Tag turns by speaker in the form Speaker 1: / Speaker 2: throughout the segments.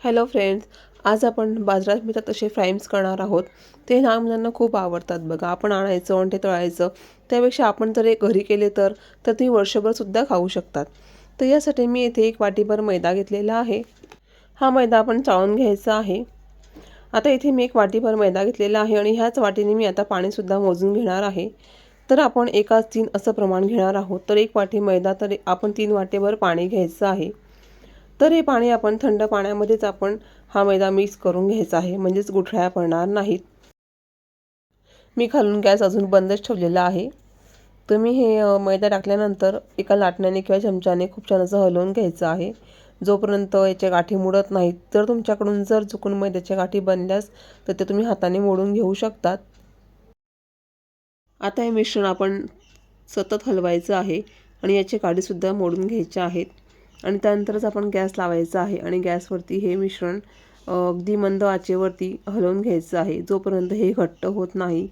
Speaker 1: Hello friends आज आपण बाजारात मिळतात असे फ्राईम्स करणार आहोत. ते लहान मुलांना खूप आवडतात बघा. आपण आणायचं आणि ते तळायचं. त्यापेक्षा आपण जर एक घरी केले तर तर तुम्ही वर्षभरसुद्धा खाऊ शकतात. तर यासाठी मी येथे एक वाटीभर मैदा घेतलेला आहे. हा मैदा आपण चाळून घ्यायचा आहे. आता इथे मी एक वाटीभर मैदा घेतलेला आहे आणि ह्याच वाटीने मी आता पाणीसुद्धा मोजून घेणार आहे. तर आपण एकाच तीन असं प्रमाण घेणार आहोत. तर एक वाटी मैदा तर आपण तीन वाटेभर पाणी घ्यायचं आहे. तर हे पाणी आपण थंड पाण्यामध्येच आपण हा मैदा मिक्स करून घ्यायचा आहे. म्हणजेच गुठळ्या पडणार नाहीत. मी खालून गॅस अजून बंदच ठेवलेला आहे. तुम्ही हे मैदा टाकल्यानंतर एका लाटण्याने किंवा चमच्याने खूप छान असं हलवून घ्यायचं आहे. जोपर्यंत याच्या गाठी मुडत नाहीत जर तुमच्याकडून जर चुकून मैद्याच्या गाठी बनल्यास तर ते तुम्ही हाताने मोडून घेऊ शकतात. आता हे मिश्रण आपण सतत हलवायचं आहे आणि याचे काडीसुद्धा मोडून घ्यायचे आहेत. आणि त्यानंतरच आपण गॅस लावायचा आहे आणि गॅसवरती हे मिश्रण अगदी मंद आचेवरती हलवून घ्यायचं आहे. जोपर्यंत हे घट्ट होत नाही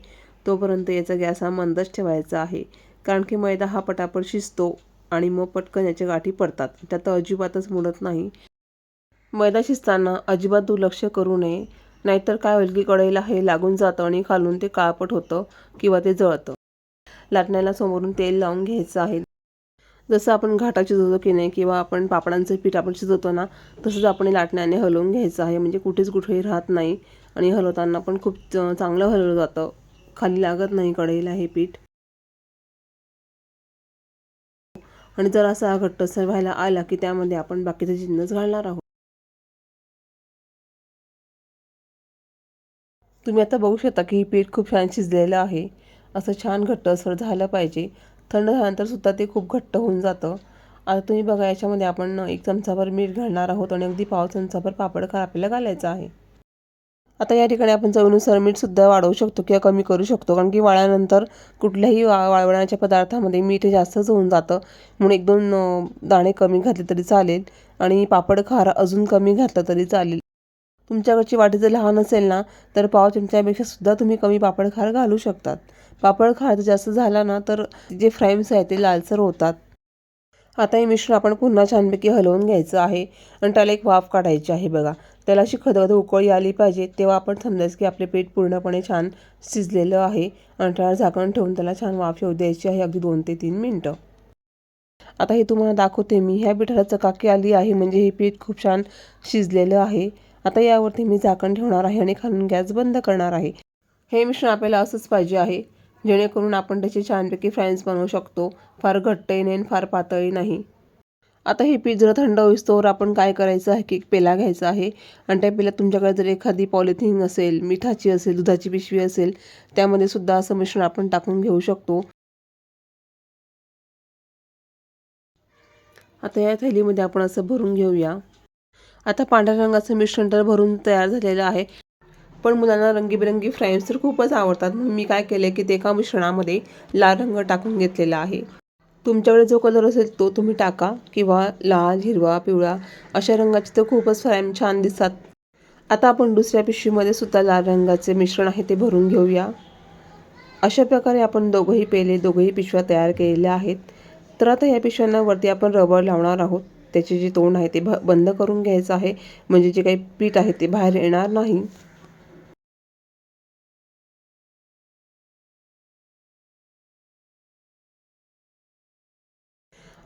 Speaker 1: तोपर्यंत याचा गॅस हा मंदच ठेवायचा आहे. कारण की मैदा हा पटापट शिजतो आणि मग पटकन याच्या गाठी पडतात. त्यात अजिबातच मुडत नाही. मैदा शिजताना अजिबात दुर्लक्ष करू नये. नाहीतर काय होईल की कढईला हे लागून जातं आणि खालून ते काळपट होतं किंवा ते जळतं. लाटण्याला समोरून तेल लावून घ्यायचं आहे. जसं आपण घाटा शिजवतो की नाही किंवा आपण पापडांचं पीठ आपण शिजवतो ना तसंच आपण लाटण्याने हलवून घ्यायचं आहे. म्हणजे कुठेच कुठेही राहत नाही. आणि हलवताना पण खूप चांगलं हलवलं जातं. खाली लागत नाही कढईला हे पीठ. आणि जर असा घट्टसर व्हायला आला की त्यामध्ये आपण बाकीचे जिन्नस घालणार आहोत. तुम्ही आता बघू शकता की हे पीठ खूप छान शिजलेलं आहे. असं छान घट्टसर झालं पाहिजे. थंड झाल्यानंतर सुद्धा ते खूप घट्ट होऊन जातं. आता तुम्ही बघा याच्यामध्ये आपण एक चमचाभर मीठ घालणार आहोत आणि अगदी पाव चमचाभर पापड खार आपल्याला घालायचं आहे. आता या ठिकाणी आपण चवीनुसार मीठसुद्धा वाढवू शकतो किंवा कमी करू शकतो कारण की वाळल्यानंतर कुठल्याही वा वाळवण्याच्या पदार्थामध्ये मीठ जास्तच होऊन जातं. म्हणून एक दोन दाणे कमी घातले तरी चालेल आणि पापड खार अजून कमी घातलं तरी चालेल. तुमच्याकडची वाटी जर लहान असेल ना तर पाव चमच्यापेक्षा सुद्धा तुम्ही कमी पापड खार घालू शकतात. पापड खार जर जास्त झाला ना तर जे फ्राईम्स आहेत ते लालसर होतात. आता हे मिश्रण आपण पुन्हा छानपैकी हलवून घ्यायचं आहे. आणि त्याला एक वाफ काढायची आहे बघा. त्याला अशी खदखद उकळी आली पाहिजे तेव्हा आपण समजायचं की आपले पीठ पूर्णपणे छान शिजलेलं आहे. आणि त्याला झाकण ठेवून त्याला छान वाफ येऊ द्यायची आहे अगदी दोन ते तीन मिनटं. आता हे तुम्हाला दाखवते मी. ह्या पिठाला चकाकी आली आहे म्हणजे हे पीठ खूप छान शिजलेलं आहे. आता यावरती मी झाकण ठेवणार आहे आणि खालून गॅस बंद करणार आहे. हे मिश्रण आपल्याला असंच पाहिजे आहे जेणेकरून आपण त्याचे छानपैकी फ्रॅन्स बनवू शकतो. फार घट्टही नाही आणि फार पातळही नाही. आता हे पीठ जर थंड होईस्तोवर आपण काय करायचं आहे की एक पेला घ्यायचा आहे. आणि त्या पेल्यात तुमच्याकडे जर एखादी पॉलिथिन असेल मिठाची असेल दुधाची पिशवी असेल त्यामध्ये सुद्धा असं मिश्रण आपण टाकून घेऊ शकतो. आता या थैलीमध्ये आपण असं भरून घेऊया. आता पांढऱ्या रंगाचं मिश्रण तर भरून तयार झालेलं आहे. पण मुलांना रंगीबेरंगी फ्राईम्स तर खूपच आवडतात. म्हणून मी काय केलं की ते एका मिश्रणामध्ये लाल रंग टाकून घेतलेला आहे. तुमच्याकडे जो कलर असेल तो तुम्ही टाका किंवा लाल हिरवा पिवळा अशा रंगाचे तर खूपच फ्राईम छान दिसतात. आता आपण दुसऱ्या पिशवीमध्ये सुद्धा लाल रंगाचे मिश्रण आहे ते भरून घेऊया. अशा प्रकारे आपण दोघंही पेले दोघंही पिशव्या तयार केलेल्या आहेत. तर आता या पिशव्यांना वरती आपण रबर लावणार आहोत. त्याचे जे तोंड आहे ते भ बंद करून घ्यायचं आहे. म्हणजे जे काही पीठ आहे ते बाहेर येणार नाही.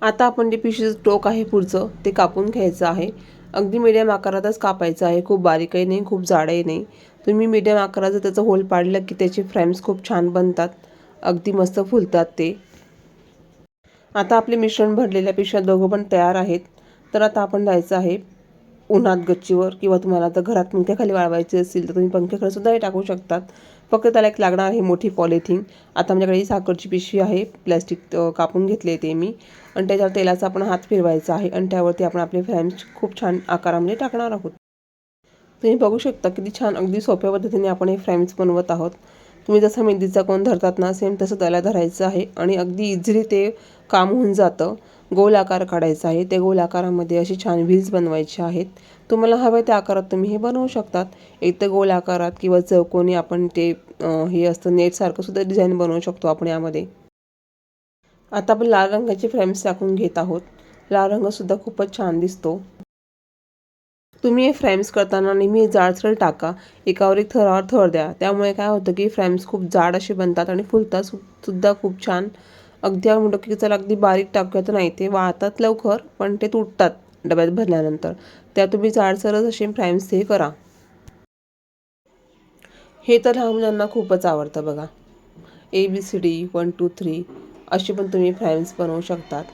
Speaker 1: आता आपण जे पिशीचं टोक आहे पुढचं ते कापून घ्यायचं आहे. अगदी मीडियम आकारातच कापायचं आहे. खूप बारीकही नाही खूप जाडही नाही. तुम्ही मीडियम आकाराचं त्याचं होल पाडलं की त्याचे फ्रेम्स खूप छान बनतात. अगदी मस्त फुलतात ते. आता आपले मिश्रण भरलेल्या पिशव्या दोघं पण तयार आहेत. तर आता आपण जायचं आहे उन्हात गच्चीवर किंवा तुम्हाला आता घरात पंख्याखाली वाळवायचे असतील तर तुम्ही पंख्याखाली सुद्धा हे टाकू शकतात. फक्त त्याला एक लागणार आहे मोठी पॉलिथिन. आता आमच्याकडे ही साखरची पिशवी आहे. प्लॅस्टिक कापून घेतले ते मी. आणि त्याच्यावर तेलाचा आपण हात फिरवायचा आहे आणि त्यावरती आपण आपले फ्रेम्स खूप छान आकारामध्ये टाकणार आहोत. तुम्ही बघू शकता किती छान अगदी सोप्या पद्धतीने आपण हे फ्रॅम्स बनवत आहोत. तुम्ही जसं मेहंदीचा कोण धरतात ना सेम तसं त्याला धरायचं आहे. आणि अगदी इझिली ते काम होऊन जातं. गोल आकार काढायचा आहे. ते गोल आकारामध्ये अशी छान व्हील्स बनवायचे आहेत. तुम्हाला हवे त्या आकारात तुम्ही हे बनवू शकतात. एक तर गोल आकारात किंवा चौकोनी आपण ते हे असतं नेटसारखं सुद्धा डिझाईन बनवू शकतो आपण यामध्ये. आता आपण लाल रंगाचे फ्रेम्स टाकून घेत आहोत. लाल रंगसुद्धा खूपच छान दिसतो. तुम्ही हे फ्राईम्स करताना नेहमी जाडसर टाका. एकावर एक थरावर थर द्या. त्यामुळे काय होतं की फ्राईम्स खूप जाड असे बनतात आणि फुलतात सुद्धा खूप छान. अगदी आपण म्हणतो की चला अगदी बारीक टाकूया तर नाही ते वाळतात लवकर पण ते तुटतात डब्यात भरल्यानंतर. त्या तुम्ही जाडसरच असे फ्राईम्स हे करा. हे तर लहान मुलांना खूपच आवडतं बघा. A B C D one two three असे पण तुम्ही फ्राईम्स बनवू शकतात.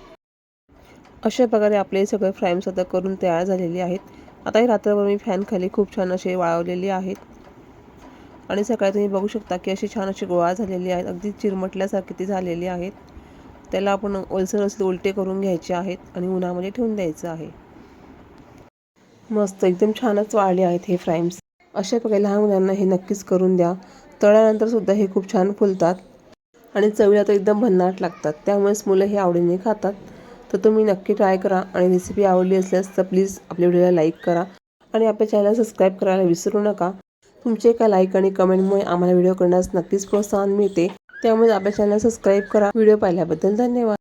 Speaker 1: अशा प्रकारे आपले सगळे फ्राईम्स आता करून तयार झालेले आहेत. आताही रात्रभर मी फॅनखाली खूप छान असे वाळवलेली आहेत. आणि सकाळी तुम्ही बघू शकता की अशी छान अशी गोळा झालेली आहेत. अगदी चिरमटल्यासारखी ती झालेली आहेत. त्याला आपण ओलसर असले उलटे करून घ्यायचे आहेत आणि उन्हामध्ये ठेवून द्यायचं आहे. मस्त एकदम छानच वाळले आहेत हे फ्राईम्स अशा प्रकारे लहान मुलांना हे नक्कीच करून द्या. तळल्यानंतर सुद्धा हे खूप छान फुलतात. आणि चवीला तर एकदम भन्नाट लागतात. त्यामुळेच मुलं हे आवडीने खातात. तर तुम्ही नक्की ट्राय करा आणि रेसिपी आवडली असल्यास तर प्लीज आपल्या व्हिडिओला लाईक करा आणि आपल्या चॅनल सबस्क्राईब करायला विसरू नका. तुमचे एका लाईक आणि कमेंटमुळे आम्हाला व्हिडिओ करण्यास नक्कीच प्रोत्साहन मिळते. त्यामुळे आपल्या चॅनल सबस्क्राईब करा. व्हिडिओ पाहिल्याबद्दल धन्यवाद.